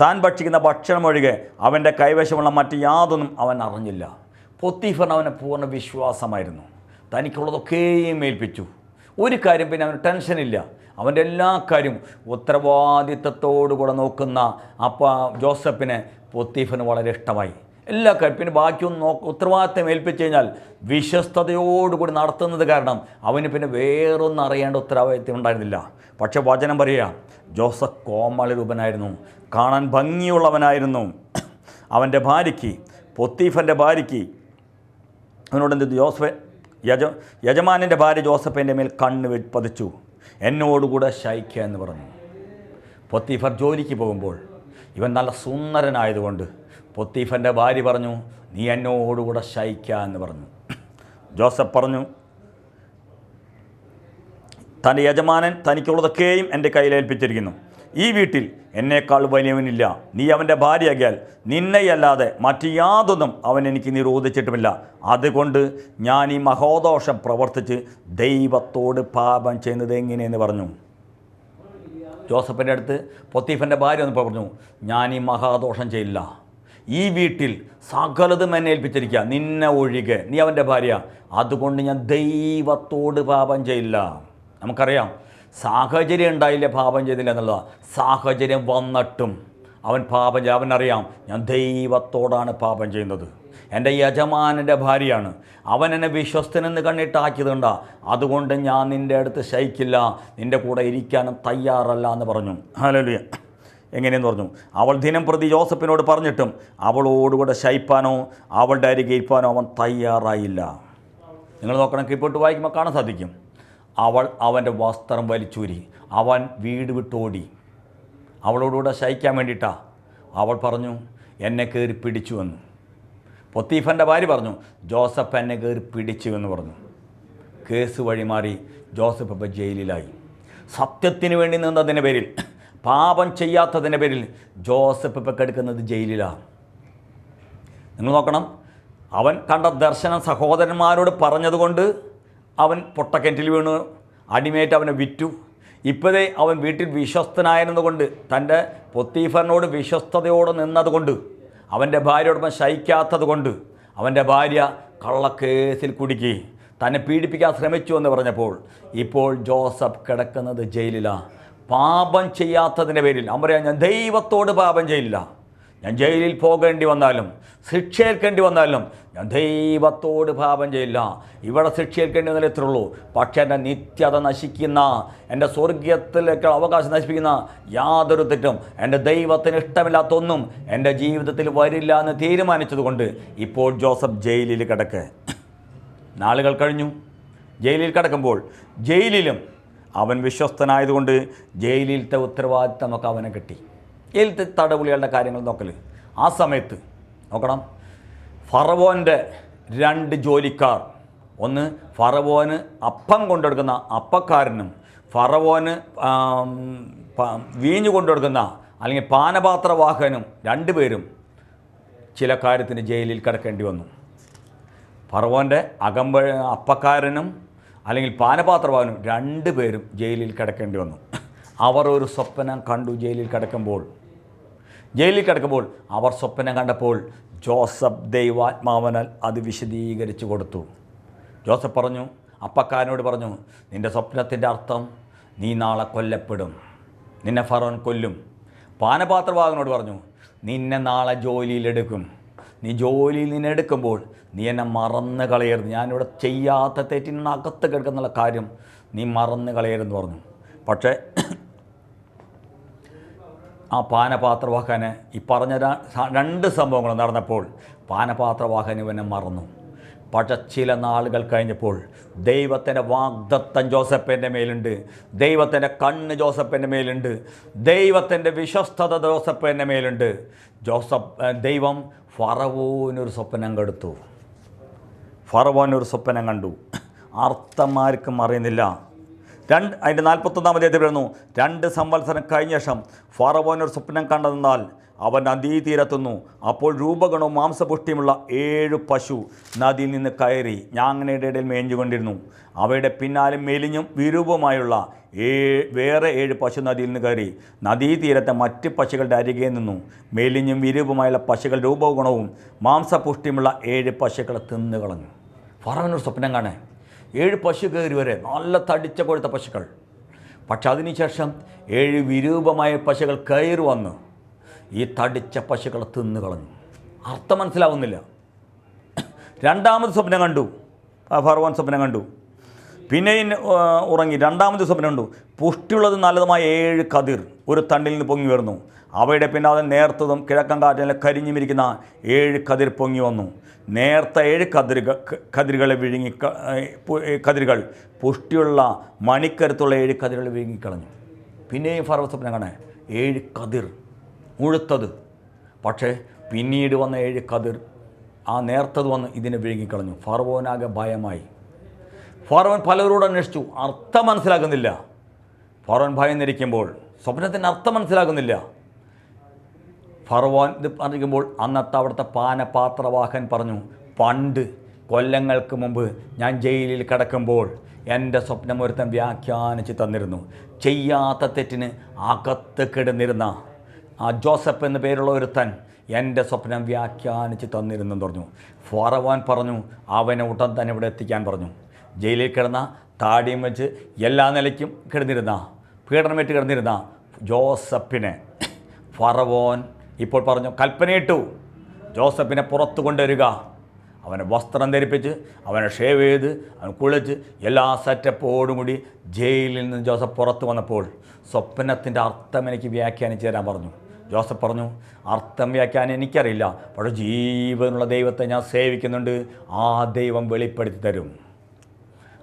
താൻ ഭക്ഷിക്കുന്ന ഭക്ഷണം ഒഴികെ അവന്റെ കൈവശമുള്ള മറ്റ് യാതൊന്നും അവൻ അറിഞ്ഞില്ല. പൊത്തീഫറിന് അവന് പൂർണ വിശ്വാസമായിരുന്നു. തനിക്കുള്ളതൊക്കെയും ഏൽപ്പിച്ചു. ഒരു കാര്യം പിന്നെ അവന് ടെൻഷനില്ല. അവന്റെ എല്ലാ കാര്യവും ഉത്തരവാദിത്തത്തോടു കൂടെ നോക്കുന്ന അപ്പ ജോസഫിനെ പൊത്തീഫിന് വളരെ ഇഷ്ടമായി. എല്ലാ കാര്യം പിന്നെ ബാക്കിയൊന്നും നോക്ക ഉത്തരവാദിത്തം ഏൽപ്പിച്ചു കഴിഞ്ഞാൽ വിശ്വസ്തയോടുകൂടി നടത്തുന്നത് കാരണം അവന് പിന്നെ വേറൊന്നും അറിയേണ്ട ഉത്തരവാദിത്തം ഉണ്ടായിരുന്നില്ല. പക്ഷേ വചനം പറയുക ജോസഫ് കോമള രൂപനായിരുന്നു കാണാൻ ഭംഗിയുള്ളവനായിരുന്നു. അവന്റെ ഭാര്യയ്ക്ക് പൊത്തീഫന്റെ ഭാര്യയ്ക്ക് അവനോട് എന്ത് ജോസഫ് യജ യജമാനന്റെ ഭാര്യ ജോസഫിന്റെ മേൽ കണ്ണ് പതിച്ചു എന്നോടുകൂടെ ശയിക്കുക എന്ന് പറഞ്ഞു. പൊത്തീഫർ ജോലിക്ക് പോകുമ്പോൾ ഇവൻ നല്ല സുന്ദരനായതുകൊണ്ട് പൊത്തീഫന്റെ ഭാര്യ പറഞ്ഞു നീ എന്നോടുകൂടെ ശയിക്കുക എന്ന് പറഞ്ഞു. ജോസഫ് പറഞ്ഞു തന്റെ യജമാനൻ തനിക്കുള്ളതൊക്കെയും എന്റെ കയ്യിലേൽപ്പിച്ചിരിക്കുന്നു. ഈ വീട്ടിൽ എന്നേക്കാൾ വലിയവനില്ല. നീ അവന്റെ ഭാര്യയാകിയാൽ നിന്നെയല്ലാതെ മറ്റ് യാതൊന്നും അവൻ എനിക്ക് നിരോധിച്ചിട്ടുമില്ല. അതുകൊണ്ട് ഞാൻ ഈ മഹോദോഷം പ്രവർത്തിച്ച് ദൈവത്തോട് പാപം ചെയ്യുന്നത് എങ്ങനെയെന്ന് പറഞ്ഞു. ജോസഫിന്റെ അടുത്ത് പൊത്തീഫന്റെ ഭാര്യ ഒന്ന് പറഞ്ഞു ഞാൻ ഈ മഹാദോഷം ചെയ്യില്ല. ഈ വീട്ടിൽ സകലതും എന്നെ ഏൽപ്പിച്ചിരിക്കുക. നിന്നെ ഒഴികെ. നീ അവന്റെ ഭാര്യ. അതുകൊണ്ട് ഞാൻ ദൈവത്തോട് പാപം ചെയ്യില്ല. നമുക്കറിയാം സാഹചര്യം ഉണ്ടായില്ല പാപം ചെയ്തില്ല എന്നുള്ളതാണ് സാഹചര്യം വന്നിട്ടും അവൻ പാപം ചെയ്ത് അവനറിയാം ഞാൻ ദൈവത്തോടാണ് പാപം ചെയ്യുന്നത്. എന്റെ യജമാനന്റെ ഭാര്യയാണ്. അവൻ എന്നെ വിശ്വസ്തനെന്ന് കണ്ണിട്ടാക്കിയതുകൊണ്ടാ. അതുകൊണ്ട് ഞാൻ നിന്റെ അടുത്ത് ശയിക്കില്ല. നിന്റെ കൂടെ ഇരിക്കാനും തയ്യാറല്ല എന്ന് പറഞ്ഞു. ഹലോലിയ എങ്ങനെയെന്ന് പറഞ്ഞു. അവൾ ദിനം പ്രതി ജോസഫിനോട് പറഞ്ഞിട്ടും അവളോടുകൂടെ ശയിപ്പാനോ അവളുടെ അരികെ ഇരിപ്പാനോ അവൻ തയ്യാറായില്ല. നിങ്ങൾ നോക്കണം കീപ്പോട്ട് വായിക്കുമ്പോൾ കാണാൻ സാധിക്കും. അവൾ അവന്റെ വസ്ത്രം വലിച്ചൂരി. അവൻ വീട് വിട്ടോടി. അവളോടുകൂടെ ശയിക്കാൻ വേണ്ടിയിട്ടാണ് അവൾ പറഞ്ഞു എന്നെ കയറി പിടിച്ചു എന്ന്. പൊത്തീഫന്റെ ഭാര്യ പറഞ്ഞു ജോസഫ് എന്നെ കയറി പിടിച്ചു എന്ന് പറഞ്ഞു. കേസ് വഴിമാറി ജോസഫ് ഇപ്പോൾ ജയിലിലായി. സത്യത്തിന് വേണ്ടി നിന്നതിന്റെ പേരിൽ പാപം ചെയ്യാത്തതിന്റെ പേരിൽ ജോസഫ് ഇപ്പം കെടുക്കുന്നത് ജയിലിലാണ് നിങ്ങൾ നോക്കണം അവൻ കണ്ട ദർശനം സഹോദരന്മാരോട് പറഞ്ഞതുകൊണ്ട് അവൻ പൊട്ടക്കെറ്റിൽ വീണു. അടിമേറ്റ് അവനെ വിറ്റു. ഇപ്പോഴേ അവൻ വീട്ടിൽ വിശ്വസ്തനായിരുന്നുകൊണ്ട് തന്റെ പൊത്തീഫറിനോട് വിശ്വസ്തയോടെ നിന്നതുകൊണ്ട് അവന്റെ ഭാര്യയോടൊപ്പം ശയിക്കാത്തത് കൊണ്ട് അവന്റെ ഭാര്യ കള്ളക്കേസിൽ കുടുക്കി. തന്നെ പീഡിപ്പിക്കാൻ ശ്രമിച്ചു എന്ന് പറഞ്ഞപ്പോൾ ഇപ്പോൾ ജോസഫ് കിടക്കുന്നത് ജയിലിലാണ് പാപം ചെയ്യാത്തതിന്റെ പേരിൽ. പറയാം ഞാൻ ദൈവത്തോട് പാപം ചെയ്യില്ല. ഞാൻ ജയിലിൽ പോകേണ്ടി വന്നാലും ശിക്ഷയേൽക്കേണ്ടി വന്നാലും ഞാൻ ദൈവത്തോട് പാപം ചെയ്യില്ല. ഇവിടെ ശിക്ഷയേൽക്കേണ്ടി വന്നാലേ എത്രയുള്ളൂ പക്ഷേ എന്റെ നിത്യത നശിക്കുന്ന എന്റെ സ്വർഗീയത്തിലേക്ക് അവകാശം നശിപ്പിക്കുന്ന യാതൊരു തെറ്റും എന്റെ ദൈവത്തിന് ഇഷ്ടമില്ലാത്തൊന്നും എന്റെ ജീവിതത്തിൽ വരില്ല എന്ന് തീരുമാനിച്ചതുകൊണ്ട് ഇപ്പോൾ ജോസഫ് ജയിലിൽ കിടക്ക്. നാളുകൾ കഴിഞ്ഞു. ജയിലിൽ കിടക്കുമ്പോൾ ജയിലിലും അവൻ വിശ്വസ്തനായതുകൊണ്ട് ജയിലിലത്തെ ഉത്തരവാദിത്തമൊക്കെ അവനെ കിട്ടി. ജയിലത്തെ തടവുളികളുടെ കാര്യങ്ങൾ നോക്കൽ ആ സമയത്ത് നോക്കണം. ഫറവോന്റെ രണ്ട് ജോലിക്കാർ. ഒന്ന് ഫറവോന് അപ്പം കൊണ്ടെടുക്കുന്ന അപ്പക്കാരനും ഫറവോന് വീഞ്ഞു കൊണ്ടെടുക്കുന്ന അല്ലെങ്കിൽ പാനപാത്രവാഹകനും രണ്ടുപേരും ചില കാര്യത്തിന് ജയിലിൽ കിടക്കേണ്ടി വന്നു. ഫറവോന്റെ അകമ്പ അപ്പക്കാരനും അല്ലെങ്കിൽ പാനപാത്രവാഹനും രണ്ടുപേരും ജയിലിൽ കിടക്കേണ്ടി വന്നു. അവർ ഒരു സ്വപ്നം കണ്ടു ജയിലിൽ കിടക്കുമ്പോൾ ജയിലിൽ കിടക്കുമ്പോൾ അവർ സ്വപ്നം കണ്ടപ്പോൾ ജോസഫ് ദൈവാത്മാവനാൽ അത് വിശദീകരിച്ചു കൊടുത്തു. ജോസഫ് പറഞ്ഞു അപ്പക്കാരനോട് പറഞ്ഞു നിന്റെ സ്വപ്നത്തിന്റെ അർത്ഥം നീ നാളെ കൊല്ലപ്പെടും. നിന്നെ ഫറോൻ കൊല്ലും. പാനപാത്രവാഹനോട് പറഞ്ഞു നിന്നെ നാളെ ജോലിയിലെടുക്കും നീ ജോലിയിൽ നിന്ന് എടുക്കുമ്പോൾ നീ എന്നെ മറന്ന് കളയരുത്. ഞാനിവിടെ ചെയ്യാത്ത തെറ്റിന് അകത്ത് കിടക്കുന്നുള്ള കാര്യം നീ മറന്ന് കളയരുതെന്ന് പറഞ്ഞു. പക്ഷേ ആ പാനപാത്രവാഹന് ഈ പറഞ്ഞ രണ്ട് സംഭവങ്ങൾ നടന്നപ്പോൾ പാനപാത്രവാഹൻ ഇവനെ മറന്നു. പക്ഷെ ചില നാളുകൾ കഴിഞ്ഞപ്പോൾ ദൈവത്തിന്റെ വാഗ്ദത്തം ജോസഫിന്റെ മേലുണ്ട് ദൈവത്തിന്റെ കണ്ണ് ജോസഫിന്റെ മേലുണ്ട് ദൈവത്തിന്റെ വിശ്വസ്തത ജോസഫിന്റെ മേലുണ്ട്. ജോസഫ് ദൈവം ഫറവോനൊരു സ്വപ്നം കെടുത്തു. ഫറവോനൊരു സ്വപ്നം കണ്ടു. അർത്ഥമാർക്കും അറിയുന്നില്ല. രണ്ട് അതിന്റെ അധ്യായത്തിൽ വരുന്നു. രണ്ട് സംവത്സരം കഴിഞ്ഞ ശേഷം ഫറവോൻ സ്വപ്നം കണ്ടതെന്നാൽ അവൻ നദീതീരത്തുന്നു. അപ്പോൾ രൂപഗണവും മാംസപുഷ്ടിയുമുള്ള ഏഴ് പശു നദിയിൽ നിന്ന് കയറി ഞാങ്ങനയുടെ ഇടയിൽ മേഞ്ഞുകൊണ്ടിരുന്നു. അവയുടെ പിന്നാലെ മെലിഞ്ഞും വിരൂപമായുള്ള ഏ വേറെ ഏഴ് പശു നദിയിൽ നിന്ന് കയറി നദീതീരത്തെ മറ്റ് പശുക്കളുടെ അരികെ നിന്നു. മെലിഞ്ഞും വിരൂപമായുള്ള പശുക്കൾ രൂപഗുണവും മാംസപുഷ്ടിയുമുള്ള ഏഴ് പശുക്കളെ തിന്നുകളഞ്ഞു. ഫറവനൊരു സ്വപ്നം കാണേ ഏഴ് പശു കയറി വരെ നല്ല തടിച്ച കൊഴുത്ത പശുക്കൾ. പക്ഷെ അതിനുശേഷം ഏഴ് വിരൂപമായ പശുക്കൾ കയറി വന്ന് ഈ തടിച്ച പശുക്കളെ തിന്നു കളഞ്ഞു. അർത്ഥം മനസ്സിലാവുന്നില്ല. രണ്ടാമത് സ്വപ്നം കണ്ടു. ആ സ്വപ്നം കണ്ടു. പിന്നെയും ഉറങ്ങി. രണ്ടാമത് സ്വപ്നം കണ്ടു. പുഷ്ടിയുള്ളത് നല്ലതുമായ ഏഴ് കതിർ ഒരു തണ്ടിൽ നിന്ന് പൊങ്ങി വരുന്നു. അവയുടെ പിന്നാലെ നേർത്തതും കിഴക്കൻ കാറ്റിലെ കരിഞ്ഞുമിരിക്കുന്ന ഏഴ് കതിർ പൊങ്ങി വന്നു. നേർത്ത ഏഴ് കതിരുകൾ കതിരുകളെ വിഴുങ്ങി കതിരുകൾ പുഷ്ടിയുള്ള മണിക്കരുത്തുള്ള ഏഴ് കതിരുകൾ വിഴുങ്ങിക്കളഞ്ഞു. പിന്നെയും ഫറവ സ്വപ്നം ഏഴ് കതിർ മുഴുത്തത്. പക്ഷേ പിന്നീട് വന്ന ഏഴ് കതിർ ആ നേർത്തത് വന്ന് ഇതിനെ വിഴുങ്ങിക്കളഞ്ഞു. ഫർവോനാകെ ഭയമായി. ഫർവൻ പലരോട് അന്വേഷിച്ചു. അർത്ഥം മനസ്സിലാക്കുന്നില്ല. ഫറവൻ ഭയന്നിരിക്കുമ്പോൾ സ്വപ്നത്തിന്റെ അർത്ഥം മനസ്സിലാകുന്നില്ല. ഫറവോൻ ഇത് പറഞ്ഞിരിക്കുമ്പോൾ അന്നത്തെ അവിടുത്തെ പാനപാത്രവാഹൻ പറഞ്ഞു പണ്ട് കൊല്ലങ്ങൾക്ക് മുമ്പ് ഞാൻ ജയിലിൽ കിടക്കുമ്പോൾ എന്റെ സ്വപ്നം ഒരുത്തൻ വ്യാഖ്യാനിച്ച് തന്നിരുന്നു. ചെയ്യാത്ത തെറ്റിന് അകത്ത് കിടന്നിരുന്ന ആ ജോസഫ് എന്ന പേരുള്ള ഒരുത്തൻ എന്റെ സ്വപ്നം വ്യാഖ്യാനിച്ച് തന്നിരുന്നെന്ന് പറഞ്ഞു. ഫറവാൻ പറഞ്ഞു അവനെ ഉടൻ തന്നെ ഇവിടെ എത്തിക്കാൻ പറഞ്ഞു. ജയിലിൽ കിടന്ന താടിയും വെച്ച് എല്ലാ നിലയ്ക്കും കിടന്നിരുന്ന പീഡനമേറ്റ് കിടന്നിരുന്ന. ജോസഫിനെ ഫറവോൻ ഇപ്പോൾ പറഞ്ഞു കൽപ്പനയിട്ടു ജോസഫിനെ പുറത്തു കൊണ്ടുവരിക. അവനെ വസ്ത്രം ധരിപ്പിച്ച് അവനെ ഷേവ് ചെയ്ത് അവൻ കുളിച്ച് എല്ലാ സെറ്റപ്പോടും കൂടി ജയിലിൽ നിന്ന് ജോസഫ് പുറത്ത് വന്നപ്പോൾ സ്വപ്നത്തിന്റെ അർത്ഥം എനിക്ക് വ്യാഖ്യാനിച്ച് തരാൻ പറഞ്ഞു. ജോസഫ് പറഞ്ഞു അർത്ഥം വ്യാഖ്യാനം എനിക്കറിയില്ല പക്ഷേ ജീവനുള്ള ദൈവത്തെ ഞാൻ സേവിക്കുന്നുണ്ട് ആ ദൈവം വെളിപ്പെടുത്തി തരും.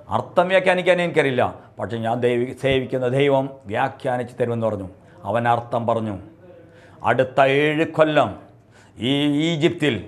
അർത്ഥം വ്യാഖ്യാനിക്കാൻ എനിക്കറിയില്ല. പക്ഷേ ഞാൻ ദൈവ സേവിക്കുന്ന ദൈവം വ്യാഖ്യാനിച്ച് തരുമെന്ന് പറഞ്ഞു. അവൻ അർത്ഥം പറഞ്ഞു. അടുത്ത ഏഴ് കൊല്ലം ഈ ഈജിപ്തിൽ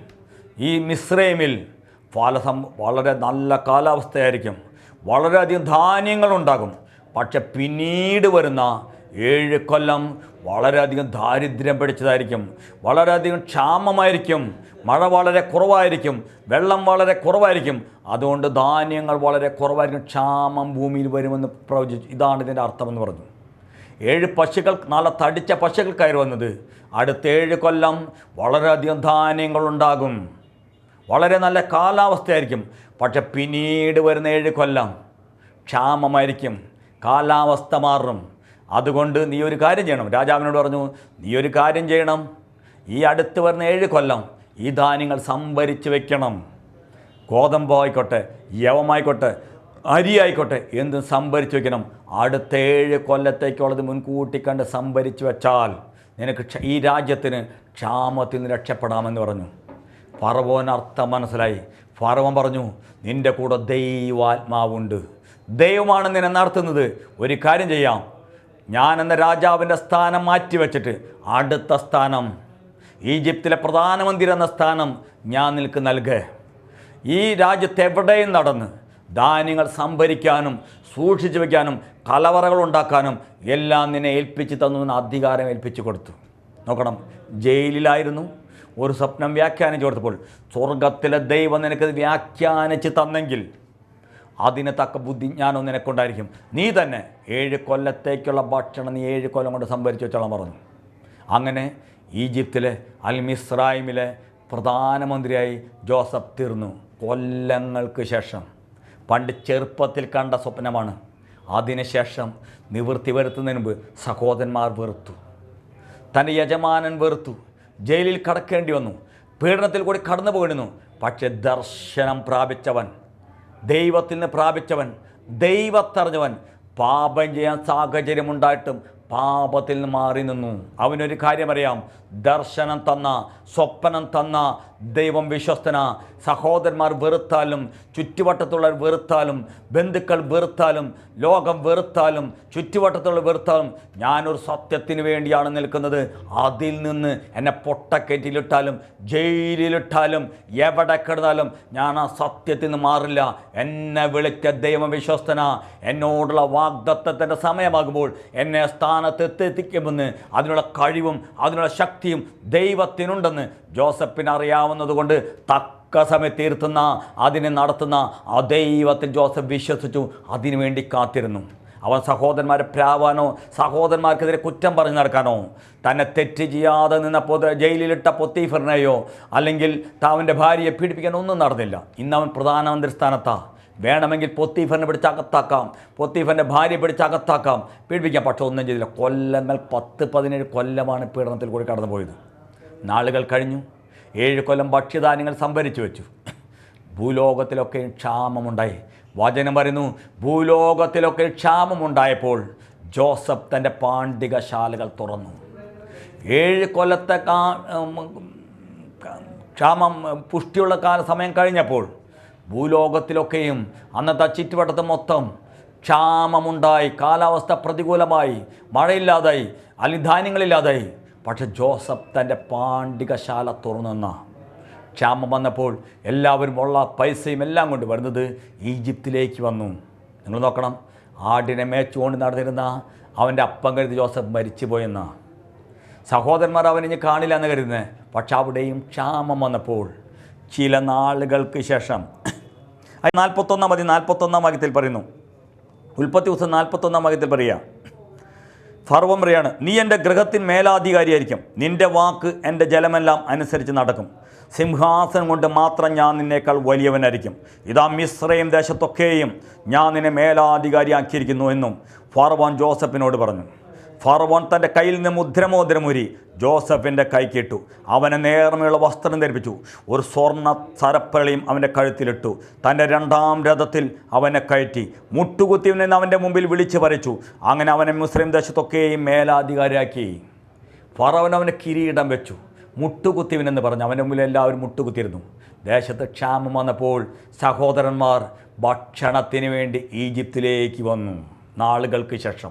ഈ മിസ്രൈമിൽ ഫലസം വളരെ നല്ല കാലാവസ്ഥയായിരിക്കും. വളരെയധികം ധാന്യങ്ങളുണ്ടാകും. പക്ഷെ പിന്നീട് വരുന്ന ഏഴ് കൊല്ലം വളരെയധികം ദാരിദ്ര്യം പിടിച്ചതായിരിക്കും. വളരെയധികം ക്ഷാമമായിരിക്കും. മഴ വളരെ കുറവായിരിക്കും. വെള്ളം വളരെ കുറവായിരിക്കും. അതുകൊണ്ട് ധാന്യങ്ങൾ വളരെ കുറവായിരിക്കും. ക്ഷാമം ഭൂമിയിൽ വരുമെന്ന് പ്രവചിച്ചു ഇതാണ് ഇതിന്റെ അർത്ഥമെന്ന് പറഞ്ഞു. ഏഴ് പശുക്കൾ നല്ല തടിച്ച പശുക്കൾ കയറി വന്നത്. അടുത്ത ഏഴ് കൊല്ലം വളരെയധികം ധാന്യങ്ങളുണ്ടാകും വളരെ നല്ല കാലാവസ്ഥയായിരിക്കും. പക്ഷെ പിന്നീട് വരുന്ന ഏഴ് കൊല്ലം ക്ഷാമമായിരിക്കും. കാലാവസ്ഥ മാറും. അതുകൊണ്ട് നീ ഒരു കാര്യം ചെയ്യണം. രാജാവിനോട് പറഞ്ഞു നീ ഒരു കാര്യം ചെയ്യണം. ഈ അടുത്ത് വരുന്ന ഏഴ് കൊല്ലം ഈ ധാന്യങ്ങൾ സംഭരിച്ച് വെക്കണം. ഗോതമ്പ് ആയിക്കോട്ടെ യവമായിക്കോട്ടെ അരി ആയിക്കോട്ടെ എന്തും സംഭരിച്ച് വെക്കണം? അടുത്ത ഏഴ് കൊല്ലത്തേക്കുള്ളത് മുൻകൂട്ടി കണ്ട് സംഭരിച്ച് വെച്ചാൽ നിനക്ക് ഈ രാജ്യത്തിന് ക്ഷാമത്തിൽ നിന്ന് രക്ഷപ്പെടാമെന്ന് പറഞ്ഞു. ഫറവോൻ അർത്ഥം മനസ്സിലായി. ഫറവൻ പറഞ്ഞു നിന്റെ കൂടെ ദൈവാത്മാവുണ്ട്. ദൈവമാണ് നിന്നെ നടത്തുന്നത്. ഒരു കാര്യം ചെയ്യാം. ഞാൻ എന്ന രാജാവിന്റെ സ്ഥാനം മാറ്റിവെച്ചിട്ട് അടുത്ത സ്ഥാനം ഈജിപ്തിലെ പ്രധാനമന്ത്രി എന്ന സ്ഥാനം ഞാൻ നിനക്ക് നൽകേ. ഈ രാജ്യത്ത് എവിടെയും നടന്ന് ധാന്യങ്ങൾ സംഭരിക്കാനും സൂക്ഷിച്ചു വയ്ക്കാനും കലവറകൾ ഉണ്ടാക്കാനും എല്ലാം നിന്നെ ഏൽപ്പിച്ച് തന്നു അധികാരം ഏൽപ്പിച്ചു കൊടുത്തു. നോക്കണം ജയിലിലായിരുന്നു. ഒരു സ്വപ്നം വ്യാഖ്യാനിച്ചു കൊടുത്തപ്പോൾ സ്വർഗത്തിലെ ദൈവം നിനക്ക് വ്യാഖ്യാനിച്ച് തന്നെങ്കിൽ അതിന് തക്ക ബുദ്ധിജ്ഞാനം നിനക്കുണ്ടായിരിക്കും. നീ തന്നെ ഏഴ് കൊല്ലത്തേക്കുള്ള ഭക്ഷണം നീ ഏഴ് കൊല്ലം കൊണ്ട് സംഭരിച്ചു വെച്ചോളം പറഞ്ഞു. അങ്ങനെ ഈജിപ്തിലെ അൽ മിസ്രൈമിലെ പ്രധാനമന്ത്രിയായി ജോസഫ് തീർന്നു. കൊല്ലങ്ങൾക്ക് ശേഷം. പണ്ട് ചെറുപ്പത്തിൽ കണ്ട സ്വപ്നമാണ്. അതിനുശേഷം നിവൃത്തി വരുത്തുന്നതിന് മുമ്പ് സഹോദരന്മാർ വെറുത്തു. തന്റെ യജമാനൻ വെറുത്തു. ജയിലിൽ കടക്കേണ്ടി വന്നു. പീഡനത്തിൽ കൂടി കടന്നു പോയിരുന്നു പക്ഷെ ദർശനം പ്രാപിച്ചവൻ ദൈവത്തിൽ നിന്ന് പ്രാപിച്ചവൻ ദൈവത്തറിഞ്ഞവൻ പാപം ചെയ്യാൻ സാഹചര്യമുണ്ടായിട്ടും പാപത്തിൽ നിന്ന് മാറി നിന്നു. അവനൊരു കാര്യമറിയാം ദർശനം തന്ന സ്വപ്നം തന്ന ദൈവം വിശ്വസ്തന. സഹോദരന്മാർ വെറുത്താലും ചുറ്റുവട്ടത്തുള്ളവർ വെറുത്താലും ബന്ധുക്കൾ വെറുത്താലും ലോകം വെറുത്താലും ചുറ്റുവട്ടത്തുള്ളവർ വെറുത്താലും ഞാനൊരു സത്യത്തിന് വേണ്ടിയാണ് നിൽക്കുന്നത്. അതിൽ നിന്ന് എന്നെ പൊട്ടക്കേറ്റിലിട്ടാലും ജയിലിലിട്ടാലും എവിടെ കിടന്നാലും ഞാൻ ആ സത്യത്തിൽ നിന്ന് മാറില്ല. എന്നെ വിളിച്ച ദൈവം വിശ്വസ്തന. എന്നോടുള്ള വാഗ്ദത്തത്തിന്റെ സമയമാകുമ്പോൾ എന്നെ സ്ഥാനത്ത് എത്തിക്കുമെന്ന് അതിനുള്ള കഴിവും അതിനുള്ള ശക്തിയും ദൈവത്തിനുണ്ടെന്ന് ജോസഫിന് അറിയാവുന്നതുകൊണ്ട് തക്ക സമയം തീർത്തുന്ന അതിനെ നടത്തുന്ന ആ ദൈവത്തിൽ ജോസഫ് വിശ്വസിച്ചു അതിനുവേണ്ടി കാത്തിരുന്നു. അവൻ സഹോദരന്മാരെ പ്രാവാനോ സഹോദരന്മാർക്കെതിരെ കുറ്റം പറഞ്ഞു നടക്കാനോ തന്നെ തെറ്റ് ചെയ്യാതെ നിന്ന പൊത ജയിലിലിട്ട പൊത്തീഫറിനെയോ അല്ലെങ്കിൽ അവന്റെ ഭാര്യയെ പീഡിപ്പിക്കാൻ ഒന്നും നടന്നില്ല. ഇന്ന് അവൻ പ്രധാനമന്ത്രി സ്ഥാനത്താ. വേണമെങ്കിൽ പൊത്തീഫറിനെ പിടിച്ച് അകത്താക്കാം പൊത്തീഫറിന്റെ ഭാര്യയെ പിടിച്ച് അകത്താക്കാം. പീഡിപ്പിക്കാം. പക്ഷെ ഒന്നും ചെയ്തില്ല. കൊല്ലങ്ങൾ പത്ത് പതിനേഴ് കൊല്ലമാണ് പീഡനത്തിൽ കൂടി കടന്നു പോയത് നാളുകൾ കഴിഞ്ഞു. ഏഴ് കൊല്ലം ഭക്ഷ്യധാന്യങ്ങൾ സംഭരിച്ചു വെച്ചു. ഭൂലോകത്തിലൊക്കെ ക്ഷാമമുണ്ടായി. വചനം പറയുന്നു ഭൂലോകത്തിലൊക്കെ ക്ഷാമമുണ്ടായപ്പോൾ ജോസഫ് തന്റെ പാണ്ഡികശാലകൾ തുറന്നു. ഏഴ് കൊല്ലത്തെ കാ ക്ഷാമം പുഷ്ടിയുള്ള കാല സമയം കഴിഞ്ഞപ്പോൾ ഭൂലോകത്തിലൊക്കെയും അന്നത്തെ ചുറ്റുവട്ടത്ത് മൊത്തം ക്ഷാമമുണ്ടായി. കാലാവസ്ഥ പ്രതികൂലമായി. മഴയില്ലാതായി. അല്ലെങ്കിൽ ധാന്യങ്ങളില്ലാതായി പക്ഷെ ജോസഫ് തന്റെ പാണ്ഡികശാല തുറന്നെന്ന ക്ഷാമം വന്നപ്പോൾ എല്ലാവരും ഉള്ള പൈസയും എല്ലാം കൊണ്ട് വരുന്നത് ഈജിപ്തിലേക്ക് വന്നു. നിങ്ങൾ നോക്കണം ആടിനെ മേച്ചുകൊണ്ട് നടന്നിരുന്ന അവന്റെ അപ്പം കരുതി ജോസഫ് മരിച്ചു പോയെന്ന സഹോദരന്മാർ അവനിഞ്ഞ് കാണില്ല എന്ന് കരുതുന്നത്. പക്ഷെ അവിടെയും ക്ഷാമം വന്നപ്പോൾ ചില നാളുകൾക്ക് ശേഷം. നാൽപ്പത്തൊന്നാം മതി നാൽപ്പത്തൊന്നാം വാക്യത്തിൽ പറയുന്നു. ഉൽപ്പത്തി ദിവസം നാൽപ്പത്തൊന്നാം വാക്യത്തിൽ പറയുക. ഫർവം പറയാണ് നീ എന്റെ ഗൃഹത്തിൻ മേലാധികാരിയായിരിക്കും. നിന്റെ വാക്ക് എന്റെ ജലമെല്ലാം അനുസരിച്ച് നടക്കും. സിംഹാസനം കൊണ്ട് മാത്രം ഞാൻ നിന്നേക്കാൾ വലിയവനായിരിക്കും. ഇതാ മിശ്രയും ദേശത്തൊക്കെയും ഞാൻ നിന്നെ മേലാധികാരിയാക്കിയിരിക്കുന്നു എന്നും ഫർവോൻ ജോസഫിനോട് പറഞ്ഞു. ഫറവോൻ തന്റെ കയ്യിൽ നിന്ന് മുദ്രമോദ്രമുരി ജോസഫിന്റെ കൈക്കിട്ടു അവനെ നേർമയുള്ള വസ്ത്രം ധരിപ്പിച്ചു. ഒരു സ്വർണ സരപ്പളിയും അവന്റെ കഴുത്തിലിട്ടു. തന്റെ രണ്ടാം രഥത്തിൽ അവനെ കയറ്റി. മുട്ടുകുത്തി നിന്ന് അവന്റെ മുമ്പിൽ വിളിച്ചു പറിച്ചു. അങ്ങനെ അവനെ മുസ്ലിം ദേശത്തൊക്കെയും മേലാധികാരിയാക്കി. ഫറവൻ അവന് കിരീടം വെച്ചു. മുട്ടുകുത്തിവനെന്ന് പറഞ്ഞു. അവന്റെ മുമ്പിൽ എല്ലാവരും മുട്ടുകുത്തിയിരുന്നു. ദേശത്ത് ക്ഷാമം വന്നപ്പോൾ സഹോദരന്മാർ ഭക്ഷണത്തിന് വേണ്ടി ഈജിപ്തിലേക്ക് വന്നു. നാളുകൾക്ക് ശേഷം.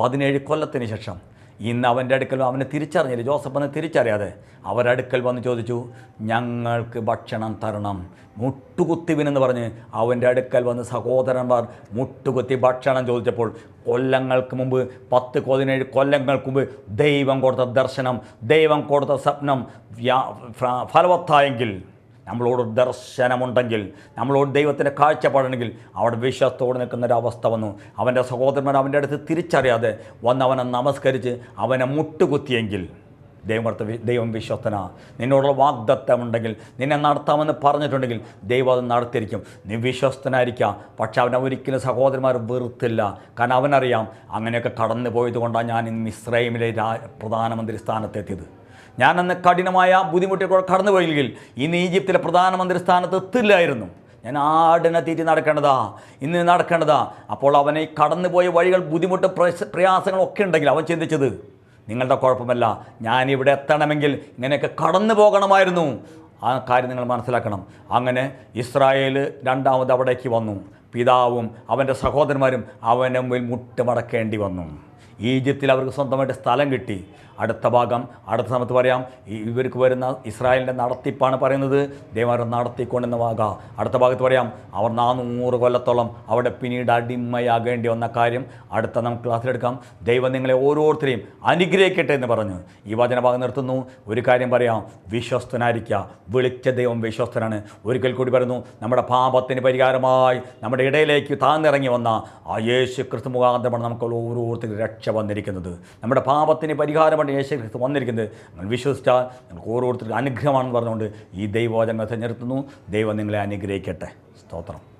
പതിനേഴ് കൊല്ലത്തിന് ശേഷം. ഇന്ന് അവന്റെ അടുക്കൽ അവനെ തിരിച്ചറിഞ്ഞില്ല? ജോസഫിനെ തിരിച്ചറിയാതെ. അവരടുക്കൽ വന്ന് ചോദിച്ചു ഞങ്ങൾക്ക് ഭക്ഷണം തരണം. മുട്ടുകുത്തിവിനെന്ന് പറഞ്ഞ് അവന്റെ അടുക്കൽ വന്ന് സഹോദരന്മാർ മുട്ടുകുത്തി ഭക്ഷണം ചോദിച്ചപ്പോൾ കൊല്ലങ്ങൾക്ക് മുമ്പ് പത്ത് പതിനേഴ് കൊല്ലങ്ങൾക്ക് മുമ്പ് ദൈവം കൊടുത്ത ദർശനം ദൈവം കൊടുത്ത സ്വപ്നം ഫലവത്തായെങ്കിൽ നമ്മളോട് ദർശനമുണ്ടെങ്കിൽ നമ്മളോട് ദൈവത്തിന്റെ കാഴ്ചപ്പാടുണ്ടെങ്കിൽ അവിടെ വിശ്വാസത്തോടെ നിൽക്കുന്ന ഒരു അവസ്ഥ വന്നു. അവന്റെ സഹോദരന്മാർ അവന്റെ അടുത്ത് തിരിച്ചറിയാതെ വന്ന് അവനെ നമസ്കരിച്ച് അവനെ മുട്ടുകുത്തിയെങ്കിൽ ദൈവത്ത് ദൈവം വിശ്വസ്തനാ. നിന്നോടുള്ള വാഗ്ദത്തമുണ്ടെങ്കിൽ നിന്നെ നടത്താമെന്ന് പറഞ്ഞിട്ടുണ്ടെങ്കിൽ ദൈവം അത് നടത്തിയിരിക്കും. നീ വിശ്വസ്തനായിരിക്കാം. പക്ഷെ അവനെ ഒരിക്കലും സഹോദരന്മാർ വെറുത്തില്ല. കാരണം അവനറിയാം അങ്ങനെയൊക്കെ കടന്നു പോയത് കൊണ്ടാണ് ഞാൻ ഇന്ന് ഇസ്രൈമിലെ പ്രധാനമന്ത്രി സ്ഥാനത്തെത്തിയത്. ഞാനന്ന് കഠിനമായ ബുദ്ധിമുട്ടിലൂടെ കടന്നു പോയില്ലെങ്കിൽ ഇന്ന് ഈജിപ്തിലെ പ്രധാനമന്ത്രി സ്ഥാനത്ത് എത്തില്ലായിരുന്നു. ഞാൻ ആടിനെ തീറ്റി നടക്കേണ്ടതാ ഇന്ന് നടക്കേണ്ടതാ. അപ്പോൾ അവനെ കടന്നുപോയ വഴികൾ ബുദ്ധിമുട്ട് പ്രയാസ- പ്രയാസങ്ങളൊക്കെ ഉണ്ടെങ്കിൽ അവൻ ചിന്തിച്ചത് നിങ്ങളുടെ കുഴപ്പമല്ല ഞാനിവിടെ എത്തണമെങ്കിൽ ഇങ്ങനെയൊക്കെ കടന്നു പോകണമായിരുന്നു. ആ കാര്യം നിങ്ങൾ മനസ്സിലാക്കണം. അങ്ങനെ ഇസ്രായേൽ രണ്ടാമത് അവിടേക്ക് വന്നു. പിതാവും അവന്റെ സഹോദരന്മാരും അവന്റെ മുമ്പിൽ മുട്ടുമടക്കേണ്ടി വന്നു. ഈജിപ്തിൽ അവർക്ക് സ്വന്തമായിട്ട് സ്ഥലം കിട്ടി. അടുത്ത ഭാഗം അടുത്ത സമയത്ത് പറയാം ഇവർക്ക് വരുന്ന ഇസ്രായേലിന്റെ നടത്തിപ്പാണ് പറയുന്നത്. ദൈവം നടത്തിക്കൊണ്ടെന്ന ഭാഗ അടുത്ത ഭാഗത്ത് പറയാം അവർ നാനൂറ് കൊല്ലത്തോളം അവിടെ പിന്നീട് അടിമയാകേണ്ടി വന്ന കാര്യം. അടുത്ത നമുക്ക് ക്ലാസ്സിലെടുക്കാം ദൈവം നിങ്ങളെ ഓരോരുത്തരെയും അനുഗ്രഹിക്കട്ടെ എന്ന് പറഞ്ഞു. ഈ വചനഭാഗം നിർത്തുന്നു. ഒരു കാര്യം പറയാം വിശ്വസ്തനായിരിക്കുക. വിളിച്ച ദൈവം വിശ്വസ്തനാണ്. ഒരിക്കൽ കൂടി പറയുന്നു നമ്മുടെ പാപത്തിന് പരിഹാരമായി നമ്മുടെ ഇടയിലേക്ക് താന്നിറങ്ങി വന്ന ആ യേശു ക്രിസ്തു മുഖാന്തരമാണ് നമുക്ക് ഓരോരുത്തരും രക്ഷ വന്നിരിക്കുന്നത്. നമ്മുടെ പാപത്തിന് പരിഹാരമാണ് യേശു ക്രിസ്തു വന്നിരിക്കുന്നത്. നിങ്ങൾ വിശ്വസിച്ചാൽ നിങ്ങൾക്ക് ഓരോരുത്തർക്കും അനുഗ്രഹമാണെന്ന് പറഞ്ഞുകൊണ്ട് ഈ ദൈവവചനം നിർത്തുന്നു ദൈവം നിങ്ങളെ അനുഗ്രഹിക്കട്ടെ. സ്തോത്രം.